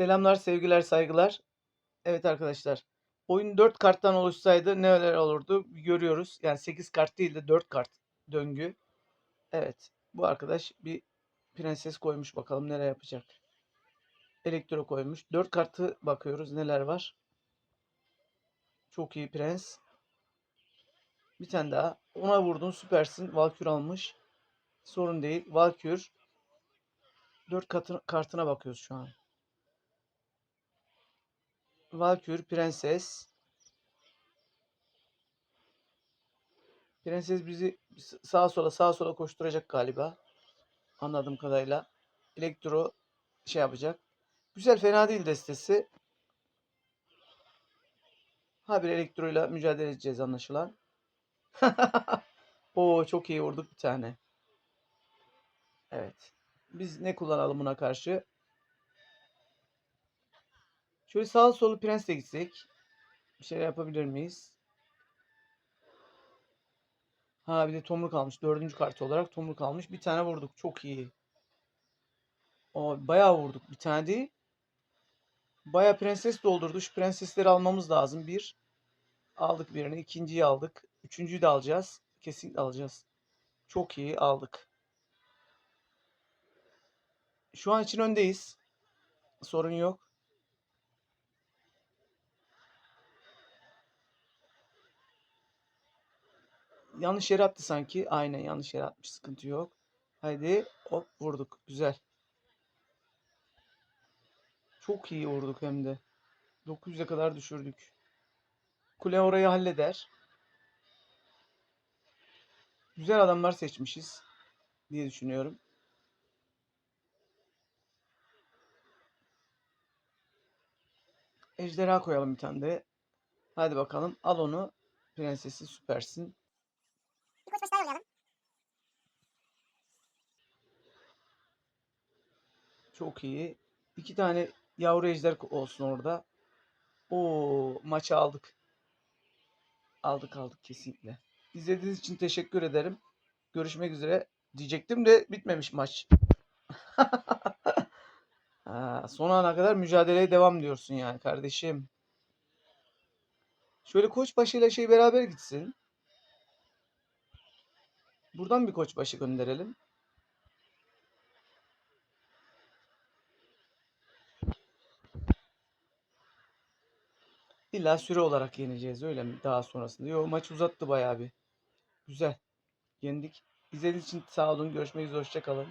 Selamlar, sevgiler, saygılar. Evet arkadaşlar, oyun 4 karttan oluşsaydı neler olurdu görüyoruz. Yani 8 kart değil de 4 kart döngü. Evet, bu arkadaş bir prenses koymuş bakalım nereye yapacak. Elektro koymuş. 4 kartı bakıyoruz neler var. Çok iyi prens. Bir tane daha. Ona vurdun süpersin. Valkür almış. Sorun değil. Valkür. 4 katı, kartına bakıyoruz şu an. Valkür, Prenses. Prenses bizi sağa sola sağa sola koşturacak galiba. Anladığım kadarıyla. Elektro şey yapacak. Güzel fena değil destesi. Ha bir elektroyla mücadele edeceğiz anlaşılan. Oo çok iyi vurduk bir tane. Evet. Biz ne kullanalım buna karşı? Şöyle sağ solu prensle gitsek. Bir şeyler yapabilir miyiz? Ha bir de tomruk almış. Dördüncü kartı olarak tomruk almış. Bir tane vurduk. Çok iyi. O bayağı vurduk. Bir tane değil. Bayağı prenses doldurdu. Şu prensesleri almamız lazım. Bir. Aldık birini. ikinciyi aldık. Üçüncüyü de alacağız. Kesinlikle alacağız. Çok iyi aldık. Şu an için öndeyiz. Sorun yok. Yanlış yere attı sanki. Aynen yanlış yere atmış. Sıkıntı yok. Haydi hop vurduk. Güzel. Çok iyi vurduk hem de. 900'e kadar düşürdük. Kule orayı halleder. Güzel adamlar seçmişiz diye düşünüyorum. Ejderha koyalım bir tane de. Hadi bakalım. Al onu. Prensesi süpersin. Bir koç başı daha yollayalım. Çok iyi. İki tane yavru ejder olsun orada. Oo, maçı aldık. Aldık aldık kesinlikle. İzlediğiniz için teşekkür ederim. Görüşmek üzere diyecektim de bitmemiş maç. Ha, son ana kadar mücadeleye devam diyorsun yani kardeşim. Şöyle koçbaşıyla şey beraber gitsin. Buradan bir koçbaşı gönderelim. İlla süre olarak yeneceğiz öyle mi? Daha sonrasında. Yo maç uzattı bayağı bir. Güzel. Yendik. İzlediğiniz için sağ olun. Görüşmek üzere. Hoşça kalın.